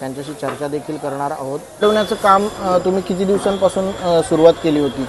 त्यांच्याशी चर्चा देखील करणार आहोत. ठेवण्याचं काम तुम्ही किती दिवसांपासून सुरुवात केली होती?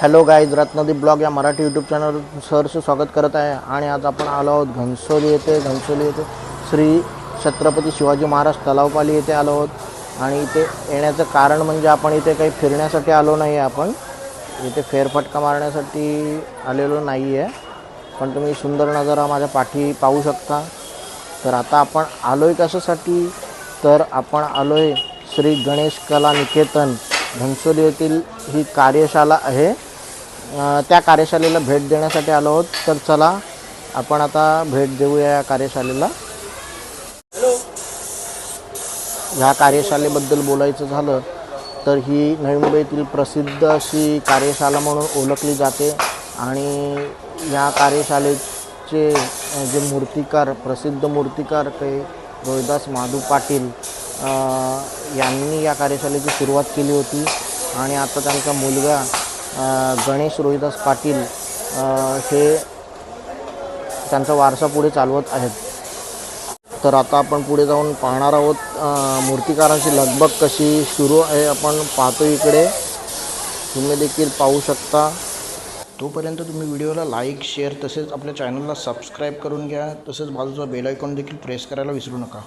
हॅलो गाईज रत्नदीप ब्लॉग या मराठी यूट्यूब चॅनल सरचं स्वागत करत आहे. आणि आज आपण आलो आहोत घनसोली येथे. घनसोली येथे श्री छत्रपती शिवाजी महाराज तलावपाली येथे आलो आहोत. आणि इथे येण्याचं कारण म्हणजे आपण इथे काही फिरण्यासाठी आलो नाही आहे आपण. इथे फेरफटका मारण्यासाठी आलेलो नाही आहे पण तुम्ही सुंदर नजारा माझ्या पाठी पाहू शकता. तर आता आपण आलो आहे कशासाठी? तर आपण आलो आहे श्री गणेश कला निकेतन घनसोली येथील ही कार्यशाला आहे. त्या कार्यशाळेला भेट देण्यासाठी आलो आहोत. तर चला आपण आता भेट देऊया या कार्यशाळेला ह्या कार्यशाळेबद्दल बोलायचं झालं तर ही नवी मुंबईतील प्रसिद्ध अशी कार्यशाला म्हणून ओळखली जाते. आणि या कार्यशाळेचे जे मूर्तिकार प्रसिद्ध मूर्तिकार काही रोहिदास माधू पाटील यांनी या कार्यशाळेची सुरुवात केली होती. आणि आता त्यांचा मुलगा गणेश रोहिदास पाटील हे त्यांचा वारसा पुढे चालवत आहेत. तर आता आपण पुढे जाऊन पाहणार आहोत मूर्तिकारांची लगबग कशी सुरू आहे आपण पाहतो इकडे. तुम्ही देखील पाहू शकता. तोपर्यंत तुम्ही व्हिडिओला लाईक शेअर तसेच आपल्या चॅनलला सबस्क्राईब करून घ्या. तसेच बाजूचा बेल आयकॉन देखील प्रेस करायला विसरू नका.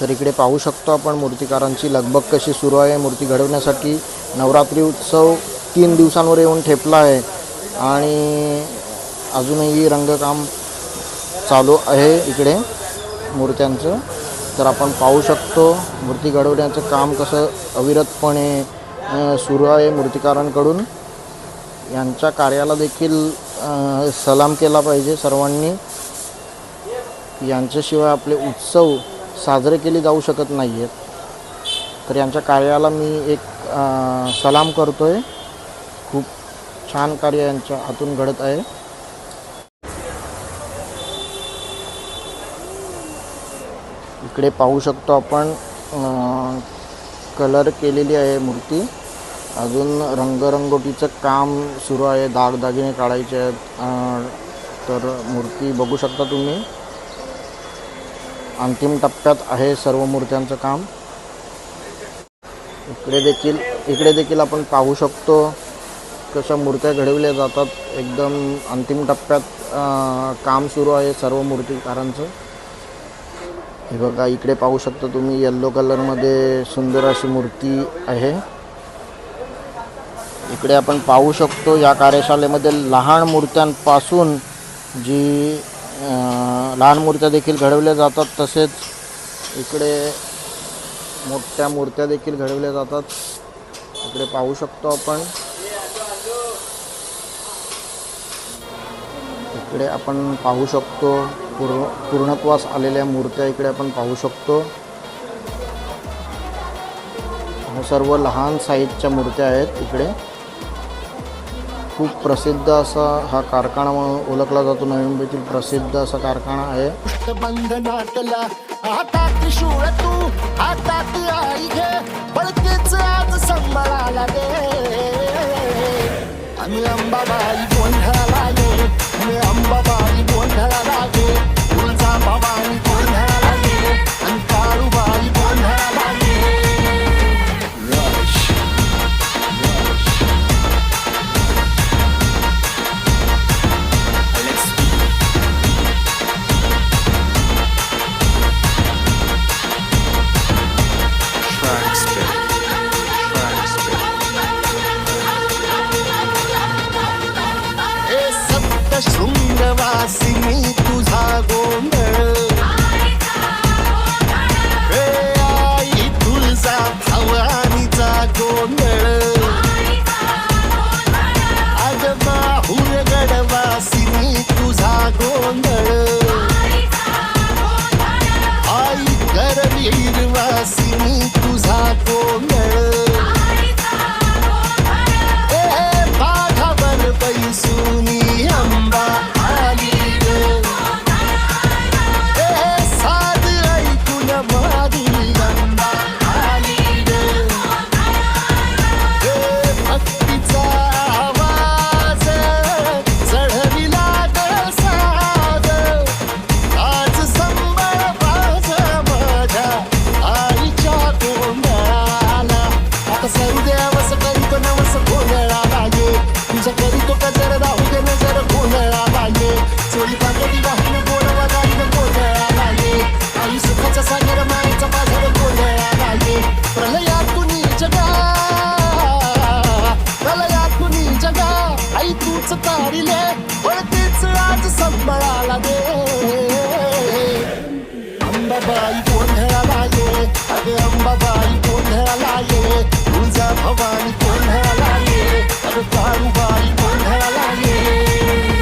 तर इकडे पाहू शकतो आपण मूर्तिकारांची लगबग कशी सुरू आहे. मूर्ती घडवण्यासाठी नवरात्री उत्सव तीन दिवसांवर येऊन ठेपला आहे. आणि अजूनही रंगकाम चालू आहे इकडे. मूर्त्यांचं. तर आपण पाहू शकतो मूर्ती घडवण्याचं काम कसं अविरतपणे सुरू आहे मूर्तिकारांकडून. यांच्या कार्याला देखील सलाम केला पाहिजे सर्वांनी. यांच्याशिवाय आपले उत्सव साजरे केले जाऊ शकत नाही आहेत तर यांच्या कार्याला मी एक सलाम करतो आहे खूप छान कार्य यांच्या हातून घडत आहे. इकडे पाहू शकतो आपण कलर केलेली आहे मूर्ती. अजून रंगरंगोटीचं काम सुरू आहे दागदागिने काढायचे आहेत. तर मूर्ती बघू शकता तुम्ही. अंतिम टप्प्यात आहे सर्व मूर्त्यांचं काम. इकडे देखील इकडे देखील आपण पाहू शकतो कशा मूर्त्या घडवल्या जातात. एकदम अंतिम टप्प्यात काम सुरू आहे सर्व मूर्तिकारांचं. हे बघा इकडे पाहू शकता तुम्ही येल्लो कलरमध्ये सुंदर अशी मूर्ती आहे. इकडे आपण पाहू शकतो या कार्यशाळेमध्ये लहान मूर्त्यांपासून जी लहान मूर्त्या देखील घडवल्या जातात तसेच इकडे मोठ्या मूर्त्या देखील घडवल्या जातात. इकडे पाहू शकतो आपण. इकडे आपण पाहू शकतो पूर्ण पूर्णत्वास आलेल्या मूर्त्या इकडे आपण पाहू शकतो. सर्व लहान साईजच्या मूर्त्या आहेत इकडे. खूप प्रसिद्ध असा हा कारखाना म्हणून ओळखला जातो. नवी मुंबईतील प्रसिद्ध असा कारखाना आहे. बंधनातला आता त्रिशूळ तू आई घे. बळकेच आज सांभाळाला दे. आम्ही अंबाबाई अंबाबाई गोंधळाला ये तुळजा भवानी गोंधळाला ये अगे काळूबाई गोंधळाला ये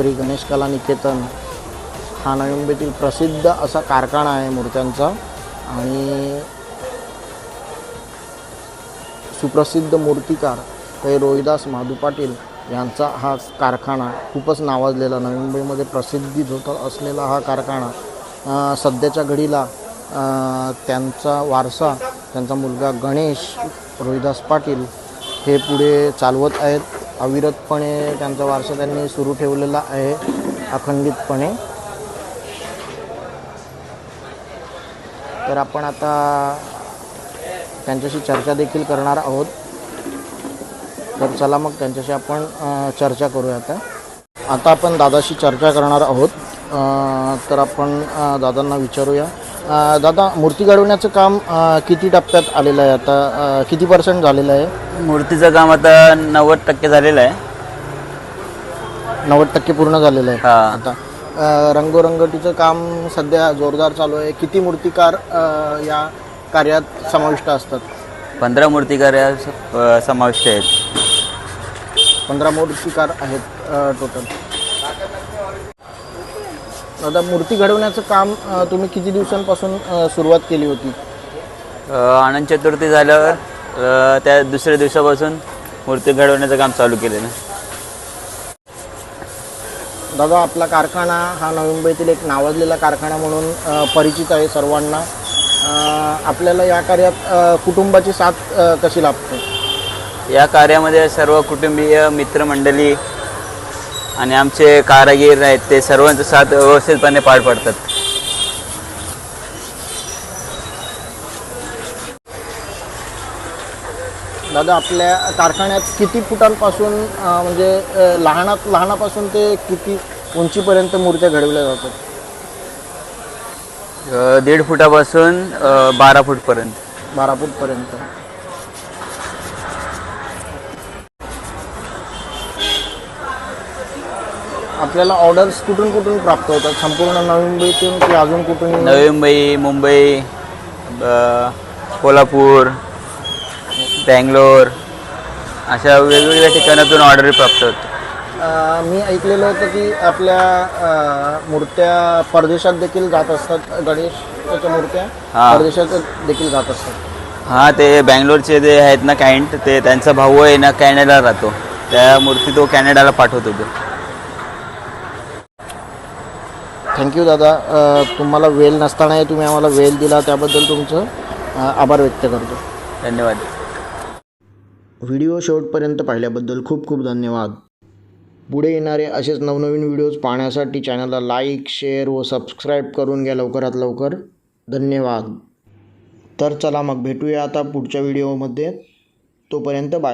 श्री गणेश कला निकेतन हा नवी मुंबईतील प्रसिद्ध असा कारखाना आहे मूर्त्यांचा. आणि सुप्रसिद्ध मूर्तिकार ते रोहिदास माधू पाटील यांचा हा कारखाना खूपच नावाजलेला नवी मुंबईमध्ये प्रसिद्धी होत असलेला हा कारखाना सध्याच्या घडीला त्यांचा वारसा त्यांचा मुलगा गणेश रोहिदास पाटील हे पुढे चालवत आहेत. अविरतपणे त्यांचा वारसा त्यांनी सुरू ठेवलेला आहे अखंडितपणे. तर आपण आता त्यांच्याशी चर्चा देखील करणार आहोत. तर चला मग त्यांच्याशी आपण चर्चा करूया आता. आता आपण दादाशी चर्चा करणार आहोत. तर आपण दादांना विचारूया. दादा मूर्ती घडवण्याचं काम किती टप्प्यात आलेलं आहे आता? किती पर्सेंट झालेलं आहे? मूर्तीचं काम आता नव्वद टक्के झालेलं आहे. नव्वद टक्के पूर्ण झालेलं आहे? हा. आता रंगोरंगटीचं काम सध्या जोरदार चालू आहे. किती मूर्तिकार या कार्यात समाविष्ट असतात? पंधरा मूर्तिकार समाविष्ट आहेत. पंधरा मूर्तिकार आहेत टोटल दादा मूर्ती घडवण्याचं काम तुम्ही किती दिवसांपासून सुरुवात केली होती? अनंत चतुर्थी झाल्यावर त्या दुसऱ्या दिवसापासून मूर्ती घडवण्याचं काम चालू केलेलं. दादा आपला कारखाना हा नवी मुंबईतील एक नावाजलेला कारखाना म्हणून परिचित आहे सर्वांना. आपल्याला या कार्यात कुटुंबाची साथ कशी लाभते? या कार्यामध्ये सर्व कुटुंबीय मित्रमंडळी आणि आमचे कारागीर आहेत ते सर्वांचा साथ व्यवस्थितपणे पार पडतात. दादा आपल्या कारखान्यात किती फुटांपासून म्हणजे लहानात लहानापासून ते किती उंचीपर्यंत मूर्त्या घडवल्या जातात? दीड फुटापासून बारा फूटपर्यंत. बारा फूटपर्यंत. आपल्याला ऑर्डर्स कुठून कुठून प्राप्त होतात? संपूर्ण नवी मुंबईतून की अजून कुठून? नवी मुंबई मुंबई कोल्हापूर बँगलोर अशा वेगवेगळ्या ठिकाणातून ऑर्डर प्राप्त होतात अं, मी ऐकलेलं होतं की आपल्या अं, मूर्त्या परदेशात देखील जात असतात गणेशाच्या मूर्त्या हा. परदेशात देखील जात असतात. हां ते बँगलोरचे जे आहेत ना काइंट ते त्यांचा भाऊ आहे ना कॅनडाला राहतो. त्या मूर्ती तो कॅनडाला पाठवत होतो थँक्यू दादा. तुम्हाला वेळ नसतानाही तुम्ही आम्हाला वेळ दिला त्याबद्दल तुमचं आभार व्यक्त करतो. धन्यवाद. व्हिडिओ शेवटपर्यंत पाहिल्याबद्दल खूप खूप धन्यवाद. पुढे येणारे असेच नवनवीन व्हिडिओज पाहण्यासाठी चॅनलला लाईक शेअर व सबस्क्राईब करून घ्या लवकरात लवकर. धन्यवाद. तर चला मग भेटूया आता पुढच्या व्हिडिओमध्ये. तोपर्यंत बाय.